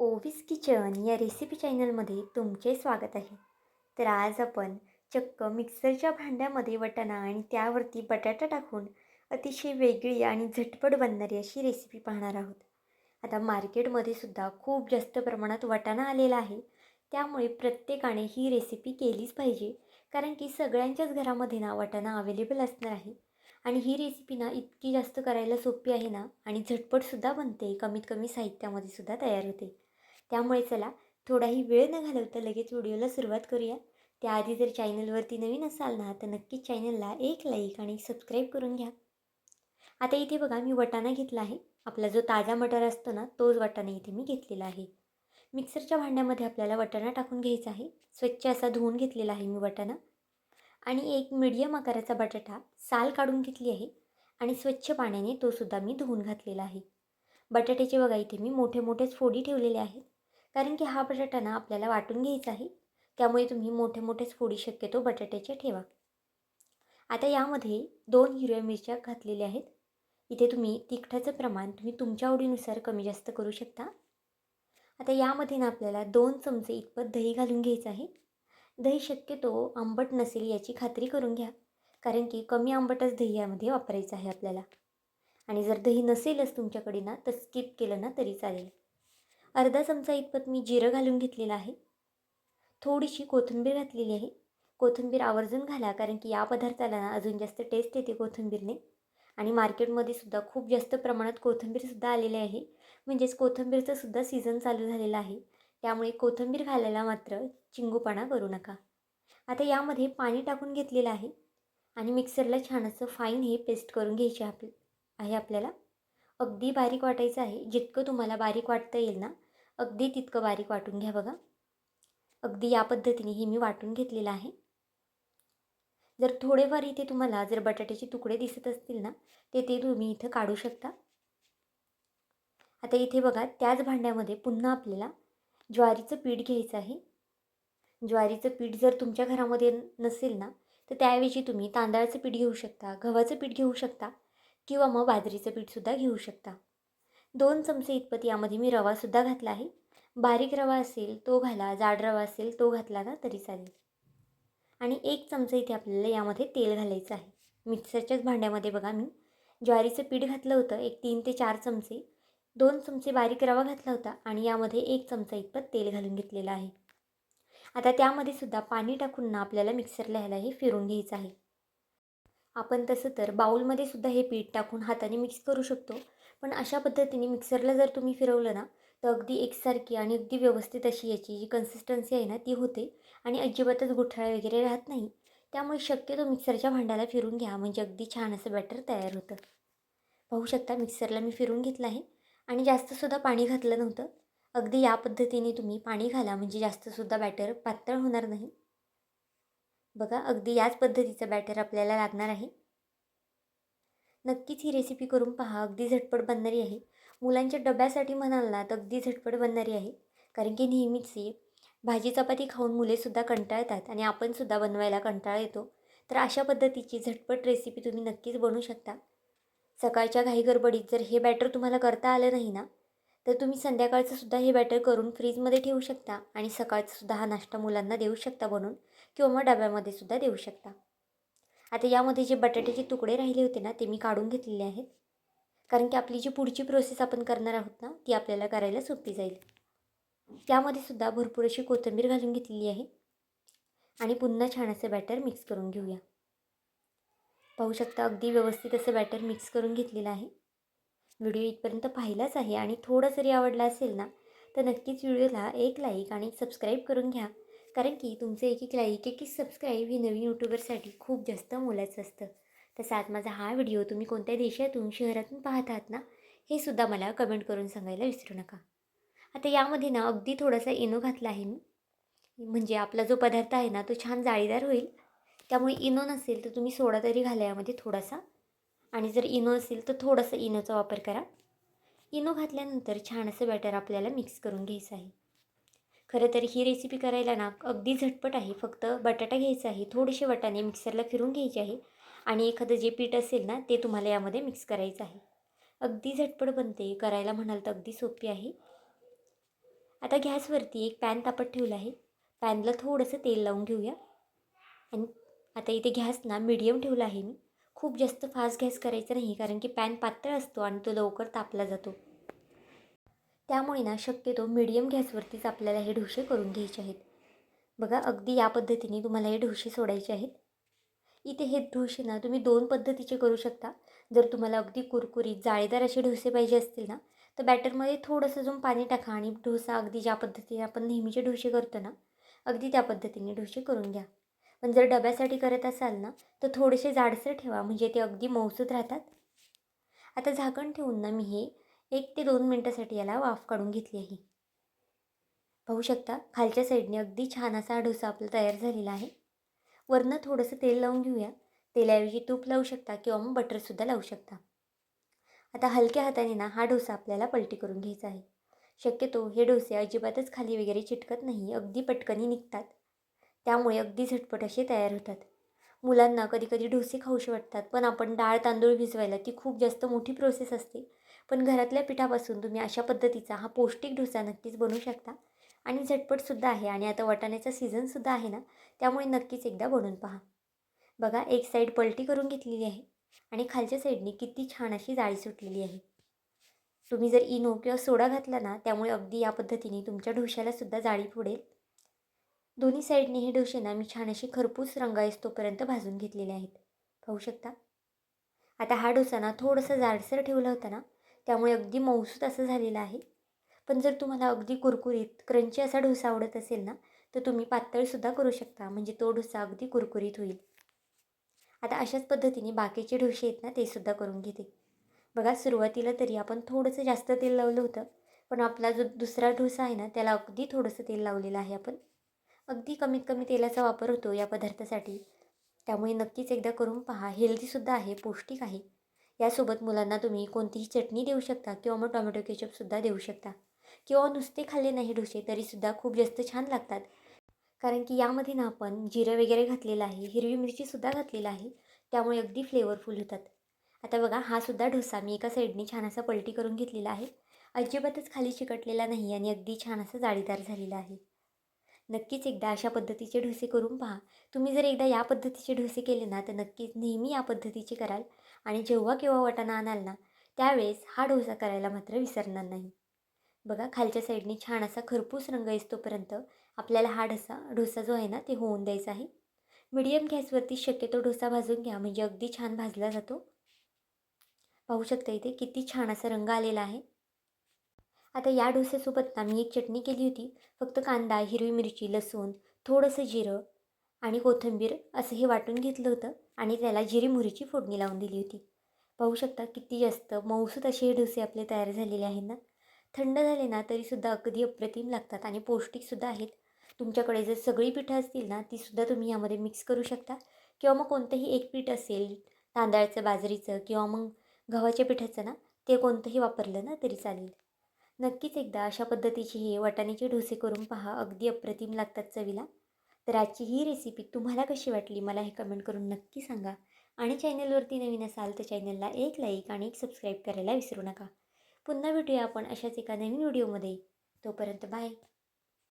Ovis kitchen या recipe चॅनलमध्ये तुमचे स्वागत आहे. तर आज आपण चक्क मिक्सरच्या भांड्यामध्ये वटाणा आणि त्यावरती बटाटा टाकून अतिशय वेगळी आणि झटपट बनणारी अशी रेसिपी पाहणार आहोत. आता मार्केटमध्ये सुद्धा खूप जास्त प्रमाणात वटाणा आलेला आहे. त्यामुळे प्रत्येकाने ही रेसिपी केलीच पाहिजे कारण की सगळ्यांच्याच घरामध्ये ना वटाणा अवेलेबल असणार आहे. आणि ही रेसिपी ना इतकी जास्त करायला सोपी आहे ना आणि झटपटसुद्धा बनते कमीत कमी साहित्यामध्ये सुद्धा तयार होते. त्यामुळे चला थोडाही वेळ न घालवता लगेच व्हिडिओला सुरुवात करूया. त्याआधी जर चॅनलवरती नवीन असाल ना तर नक्कीच चॅनलला एक लाईक आणि सबस्क्राईब करून घ्या. आता इथे बघा मी वटाणा घेतला आहे. आपला जो ताजा मटर असतो ना तोच वटाणा इथे मी घेतलेला आहे. मिक्सरच्या भांड्यामध्ये आपल्याला वटाणा टाकून घ्यायचा आहे. स्वच्छ असा धुवून घेतलेला आहे मी वटाणा. आणि एक मीडियम आकाराचा बटाटा साल काढून घेतली आहे. आणि स्वच्छ पाण्याने तोसुद्धा मी धुवून घातलेला आहे. बटाट्याचे बघा इथे मी मोठे मोठेच फोडी ठेवलेले आहेत. कारण की हा बटाटा ना आपल्याला वाटून घ्यायचा आहे. त्यामुळे तुम्ही मोठे मोठेच फोडी शक्यतो बटाट्याचे ठेवा. आता यामध्ये दोन हिरव्या मिरच्या घातलेल्या आहेत. इथे तुम्ही तिखटाचं प्रमाण तुम्ही तुमच्या आवडीनुसार कमी जास्त करू शकता. आता यामध्ये ना आपल्याला दोन चमचे इतपत दही घालून घ्यायचं आहे. दही शक्यतो आंबट नसेल याची खात्री करून घ्या. कारण की कमी आंबटच दही यामध्ये वापरायचं आहे आपल्याला. आणि जर दही नसेलच तुमच्याकडे ना तर स्किप केलं ना तरी चालेल. अर्धा चमचा इतपत मी जिरं घालून घेतलेलं आहे. थोडीशी कोथिंबीर घातलेली आहे. कोथिंबीर आवर्जून घाला कारण की या पदार्थाला ना अजून जास्त टेस्ट येते कोथिंबीरने. आणि मार्केटमध्ये सुद्धा खूप जास्त प्रमाणात कोथिंबीरसुद्धा आलेली आहे. म्हणजेच कोथिंबीरचं सुद्धा सीझन चालू झालेलं आहे. त्यामुळे कोथिंबीर घालायला मात्र चिंगूपणा करू नका. आता यामध्ये पाणी टाकून घेतलेलं आहे. आणि मिक्सरला छान असं फाईन हे पेस्ट करून घ्यायचे आप आहे आपल्याला. अगदी बारीक वाटायचं आहे. जितकं तुम्हाला बारीक वाटता येईल ना अगदी तितकं बारीक वाटून घ्या बघा. अगदी या पद्धतीने ही मी वाटून घेतलेलं आहे. जर थोडेफार इथे तुम्हाला जर बटाट्याचे तुकडे दिसत असतील ना ते ते तुम्ही इथं काढू शकता. आता इथे बघा त्याच भांड्यामध्ये पुन्हा आपल्याला ज्वारीचं पीठ घ्यायचं आहे. ज्वारीचं पीठ जर तुमच्या घरामध्ये नसेल ना तर त्याऐवजी तुम्ही तांदळाचं पीठ घेऊ शकता गव्हाचं पीठ घेऊ शकता. किंवा मग बाजरीचं पीठसुद्धा घेऊ शकता. दोन चमचे इतपत यामध्ये मी रवासुद्धा घातला आहे. बारीक रवा असेल तो घाला जाड रवा असेल तो घातला ना तरी चालेल. आणि एक चमचा इथे आपल्याला यामध्ये तेल घालायचं आहे. मिक्सरच्याच भांड्यामध्ये बघा मी. ज्वारीचं पीठ घातलं होतं एक तीन ते चार चमचे. दोन चमचे बारीक रवा घातला होता आणि यामध्ये एक चमचा इतपत तेल घालून घेतलेलं आहे. आता त्यामध्ये सुद्धा पाणी टाकून ना आपल्याला मिक्सरला ह्याला हे फिरून घ्यायचं आहे. आपण तसं तर बाऊलमध्ये सुद्धा हे पीठ टाकून हाताने मिक्स करू शकतो. पण अशा पद्धतीने मिक्सरला जर तुम्ही फिरवलं ना तर अगदी एकसारखी आणि अगदी व्यवस्थित अशी याची जी कन्सिस्टन्सी आहे ना ती होते आणि अजिबातच गुठळा वगैरे राहत नाही. त्यामुळे शक्यतो मिक्सरच्या भांड्याला फिरून घ्या म्हणजे अगदी छान असं बॅटर तयार होतं. पाहू शकता मिक्सरला मी फिरून घेतलं आहे आणि जास्तसुद्धा पाणी घातलं नव्हतं. अगदी या पद्धतीने तुम्ही पाणी घाला म्हणजे जास्तसुद्धा बॅटर पातळ होणार नाही. बघा अगदी याच पद्धतीचं बॅटर आपल्याला लागणार आहे. नक्कीच ही रेसिपी करून पहा अगदी झटपट बनणारी आहे. मुलांच्या डब्यासाठी म्हणाल ना तर अगदी झटपट बनणारी आहे. कारण की नेहमीची भाजी चपाती खाऊन मुलेसुद्धा कंटाळतात आणि आपणसुद्धा बनवायला कंटाळा येतो. तर अशा पद्धतीची झटपट रेसिपी तुम्ही नक्कीच बनवू शकता. सकाळच्या घाई गडबडीत जर हे बॅटर तुम्हाला करता आलं नाही ना तर तुम्ही संध्याकाळचं सुद्धा हे बॅटर करून फ्रीजमध्ये ठेवू शकता आणि सकाळचा सुद्धा हा नाश्ता मुलांना देऊ शकता बनवून. किंवा मग डब्यामध्ये सुद्धा देऊ शकता. आता यामध्ये जे बटाट्याचे तुकडे राहिले होते ना ते मी काढून घेतलेले आहेत. कारण की आपली जी पुढची प्रोसेस आपण करणार आहोत ना ती आपल्याला करायला सोपी जाईल. त्यामध्ये सुद्धा भरपूर अशी कोथिंबीर घालून घेतलेली आहे. आणि पुन्हा छान असं बॅटर मिक्स करून घेऊया. पाहू शकता अगदी व्यवस्थित असं बॅटर मिक्स करून घेतलेलं आहे. व्हिडिओ इथपर्यंत पाहिलाच आहे आणि थोडं जरी आवडला असेल ना तर नक्कीच व्हिडिओला एक लाईक आणि सबस्क्राईब करून घ्या. कारण की तुमचं एक एक लाईक एक एक सबस्क्राईब हे नवीन यूट्यूबरसाठी खूप जास्त मोलाचं असतं. तसाच माझा हा व्हिडिओ तुम्ही कोणत्या देशातून शहरातून पाहत आहात ना हे सुद्धा मला कमेंट करून सांगायला विसरू नका. आता यामध्ये ना अगदी थोडासा इनो घातला आहे मी. म्हणजे आपला जो पदार्थ आहे ना तो छान जाळीदार होईल. त्यामुळे इनो नसेल तर तुम्ही सोडा तरी घाला यामध्ये थोडासा. आणि जर इनो असेल तर थोडंसं इनोचा वापर करा. इनो घातल्यानंतर छान असं बॅटर आपल्याला मिक्स करून घ्यायचं आहे. खरं तर ही रेसिपी करायला ना अगदी झटपट आहे. फक्त बटाटा घ्यायचा आहे थोडेसे वाटाणे मिक्सरला फिरून घ्यायचे आहे आणि एखादं जे पीठ असेल ना ते तुम्हाला यामध्ये मिक्स करायचं आहे. अगदी झटपट बनते करायला म्हणाल तर अगदी सोपी आहे. आता गॅसवरती एक पॅन तापत ठेवलं आहे. पॅनला थोडंसं तेल लावून घेऊया. आणि आता इथे गॅस ना मीडियम ठेवला आहे मी. खूप जास्त फास्ट गॅस करायचा नाही कारण की पॅन पातळ असतो आणि तो लवकर तापला जातो. त्यामुळे ना शक्यतो मिडियम गॅसवरतीच आपल्याला हे ढोसे करून घ्यायचे आहेत. बघा अगदी या पद्धतीने तुम्हाला हे ढोसे सोडायचे आहेत. इथे हे ढोसे ना तुम्ही दोन पद्धतीचे करू शकता. जर तुम्हाला अगदी कुरकुरीत जाळीदार असे डोसे पाहिजे असतील ना तर बॅटरमध्ये थोडंसं अजून पाणी टाका आणि डोसा अगदी ज्या पद्धतीने आपण नेहमीचे डोसे करतो ना अगदी त्या पद्धतीने डोसे करून घ्या. पण जर डब्यासाठी करत असाल ना तर थोडेसे जाडसर ठेवा म्हणजे ते अगदी मौसूत राहतात. आता झाकण ठेवून ना मी हे एक ते दोन मिनटासाठी याला वाफ काढून घेतली आहे. पाहू शकता खालच्या साईडने अगदी छान असा हा डोसा आपला तयार झालेला आहे. वरनं थोडंसं तेल लावून घेऊया. तेलाऐवजी तूप लावू शकता किंवा मग बटरसुद्धा लावू शकता. आता हलक्या हाताने ना हा डोसा आपल्याला पलटी करून घ्यायचा आहे. शक्यतो हे डोसे अजिबातच खाली वगैरे चिटकत नाही अगदी पटकनी निघतात. त्यामुळे अगदी झटपट असे तयार होतात. मुलांना कधी कधी डोसे खाऊशी वाटतात पण आपण डाळ तांदूळ भिजवायला ती खूप जास्त मोठी प्रोसेस असते. पण घरातल्या पिठापासून तुम्ही अशा पद्धतीचा हा पौष्टिक डोसा नक्कीच बनवू शकता. आणि झटपटसुद्धा आहे आणि आता वाटाण्याचा सीझनसुद्धा आहे ना त्यामुळे नक्कीच एकदा बनवून पहा. बघा एक साईड पलटी करून घेतलेली आहे आणि खालच्या साईडने किती छान अशी जाळी सुटलेली आहे. तुम्ही जर इनो किंवा सोडा घातला ना त्यामुळे अगदी या पद्धतीने तुमच्या डोश्यालासुद्धा जाळी फोडेल दोन्ही साईडने हे डोसे ना मी छान असे खरपूस रंगाईस तोपर्यंत भाजून घेतलेले आहेत. पाहू शकता? आता हा डोसा ना थोडंसं जाडसर ठेवला होता ना त्यामुळे अगदी मऊसूत असं झालेलं आहे. पण जर तुम्हाला अगदी कुरकुरीत क्रंची असा डोसा आवडत असेल ना तर तुम्ही पातळसुद्धा करू शकता. म्हणजे तो डोसा अगदी कुरकुरीत होईल. आता अशाच पद्धतीने बाकीचे डोसे आहेत ना ते सुद्धा करून घेते. बघा सुरुवातीला तरी आपण थोडंसं जास्त तेल लावलं होतं. पण आपला जो दुसरा डोसा आहे ना त्याला अगदी थोडंसं तेल लावलेलं आहे आपण. अगदी कमीत कमी तेलाचा वापर होतो या पदार्थासाठी. त्यामुळे नक्कीच एकदा करून पहा. हेल्दीसुद्धा आहे पौष्टिक आहे. यासोबत मुलांना तुम्ही कोणतीही चटणी देऊ शकता किंवा मग टोमॅटो केचपसुद्धा देऊ शकता. किंवा नुसते खाल्ले नाही डोसे तरीसुद्धा खूप जास्त छान लागतात. कारण की यामध्ये ना आपण जिरं वगैरे घातलेलं आहे हिरवी मिरचीसुद्धा घातलेलं आहे त्यामुळे अगदी फ्लेवरफुल होतात. आता बघा हा सुद्धा डोसा मी एका साईडने छान असा पलटी करून घेतलेला आहे. अजिबातच खाली चिकटलेला नाही आणि अगदी छान असा जाळीदार झालेला आहे. नक्कीच एकदा अशा पद्धतीचे डोसे करून पहा. तुम्ही जर एकदा या पद्धतीचे डोसे केले ना तर नक्कीच नेहमी या पद्धतीचे कराल. आणि जेव्हा केव्हा वाटाणा आणाल ना त्यावेळेस हा डोसा करायला मात्र विसरणार नाही. बघा खालच्या साईडने छान असा खरपूस रंग येतोपर्यंत आपल्याला हा ढसा डोसा जो आहे ना ते होऊन द्यायचा आहे. मीडियम गॅसवरती शक्यतो डोसा भाजून घ्या म्हणजे अगदी छान भाजला जातो. पाहू शकता इथे किती छान असा रंग आलेला आहे. आता या डोस्यासोबत ना मी एक चटणी केली होती. फक्त कांदा हिरवी मिरची लसूण थोडंसं जिरं आणि कोथिंबीर असं हे वाटून घेतलं होतं. आणि त्याला जिरीमुरीची फोडणी लावून दिली होती. पाहू शकता किती जास्त मऊसूत असे हे डोसे आपले तयार झालेले आहेत ना? थंड झाले ना तरीसुद्धा अगदी अप्रतिम लागतात आणि पौष्टिकसुद्धा आहेत. तुमच्याकडे जर सगळी पिठं असतील ना तीसुद्धा तुम्ही यामध्ये मिक्स करू शकता. किंवा मग कोणतंही एक पीठ असेल तांदळाचं बाजरीचं किंवा मग गव्हाच्या पिठाचं ना ते कोणतंही वापरलं ना तरी चालेल. नक्कीच एकदा अशा पद्धतीचे हे वाटाण्याचे डोसे करून पहा अगदी अप्रतिम लागतात चवीला. तर आजची ही रेसिपी तुम्हाला कशी वाटली? मला हे कमेंट करून नक्की सांगा. आणि चॅनलवरती नवीन असाल तर चॅनलला एक लाईक आणि एक सबस्क्राईब करायला विसरू नका. पुन्हा भेटूया आपण अशाच एका नवीन व्हिडिओमध्ये तोपर्यंत बाय